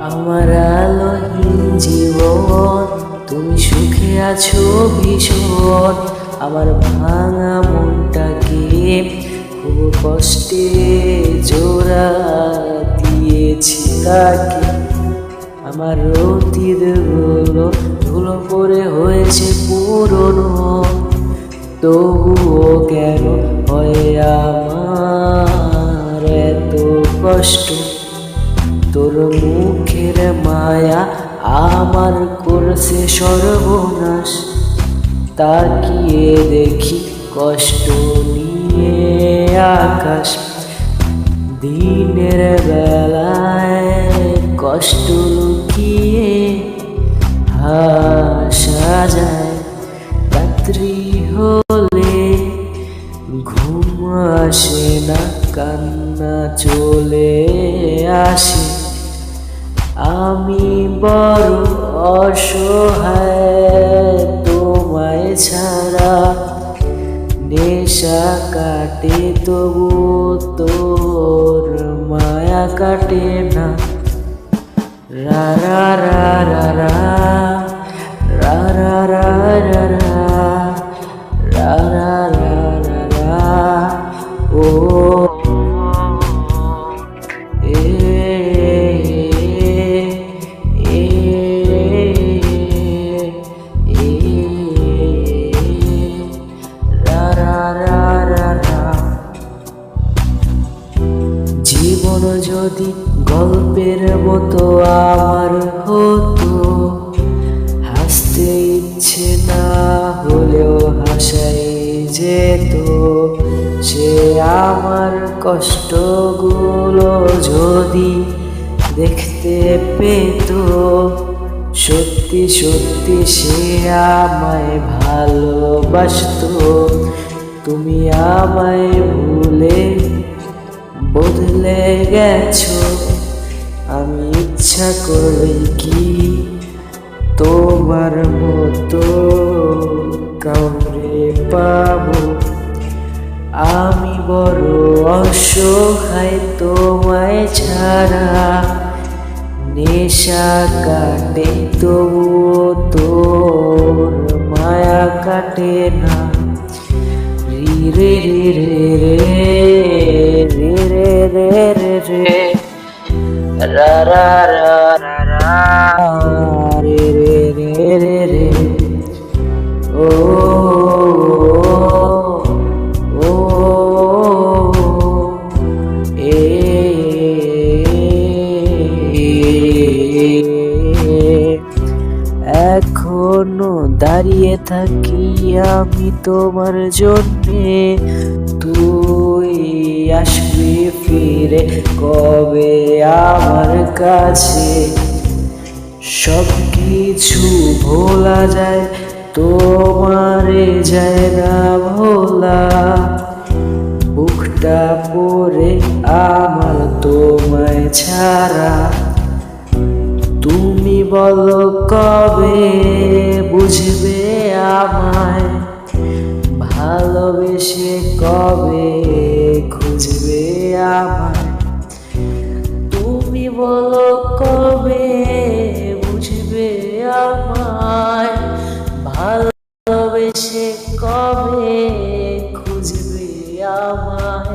আমার আলোহীন জীবন, তুমি সুখে আছো ভীষণ। আমার ভাঙা মনটাকে খুব কষ্টে জোড়া দিয়েছি তাকে। আমার অতীতগুলো ধুলো পড়ে হয়েছে পুরনো। তবুও কেন হয় এত কষ্ট। তোর মুখের মায়া আমার করছে সর্বনাশ। তাকিয়ে দেখি কষ্ট নিয়ে আকাশ। দিনের বেলায় কষ্ট লুকিয়ে হাসা যায়। কান্না চলে আসে। আমি বড় অসহায়, তোমায় ছাড়া নেশা কাটে, তবু তোর মায়া কাটে না। রা রা রা রা রা রা রা রা রা। জীবন যদি গল্পের মতো আমার হতো, হাসতে ইচ্ছে না হলেও হাসাই যেত। সে আমার কষ্টগুলো যদি দেখতে পেত, সত্যি সত্যি সে আমায় ভালোবাসতো। তুমি আমায় ভুলে বদলে গেছো। আমি ইচ্ছা করে কি তোমার মতো কাউরে পাবো? আমি বড় অসহায় তোমায় ছাড়া। নেশা কাটে তবু তোর মায়া কাটে না। রি রে রে রে রে রে রে রে রে রা রা রা রা রা রে রে রে রে রে ও ও এ দাঁড়িয়ে থাকি আমি তোমার জন্যে। তুই আসবি ফিরে কবে আমার কাছে? সব কিছু ভোলা যায়, তোমারে যায় না ভোলা। বুকটা পরে আমার তোমায় ছাড়া। তুমি বলো কবে বুঝবে আমায়? ভালোবেসে কবে খুঁজবে আমায়? তুমি বলো কবে বুঝবে আমায়? ভালোবেসে কবে খুঁজবে আমায়?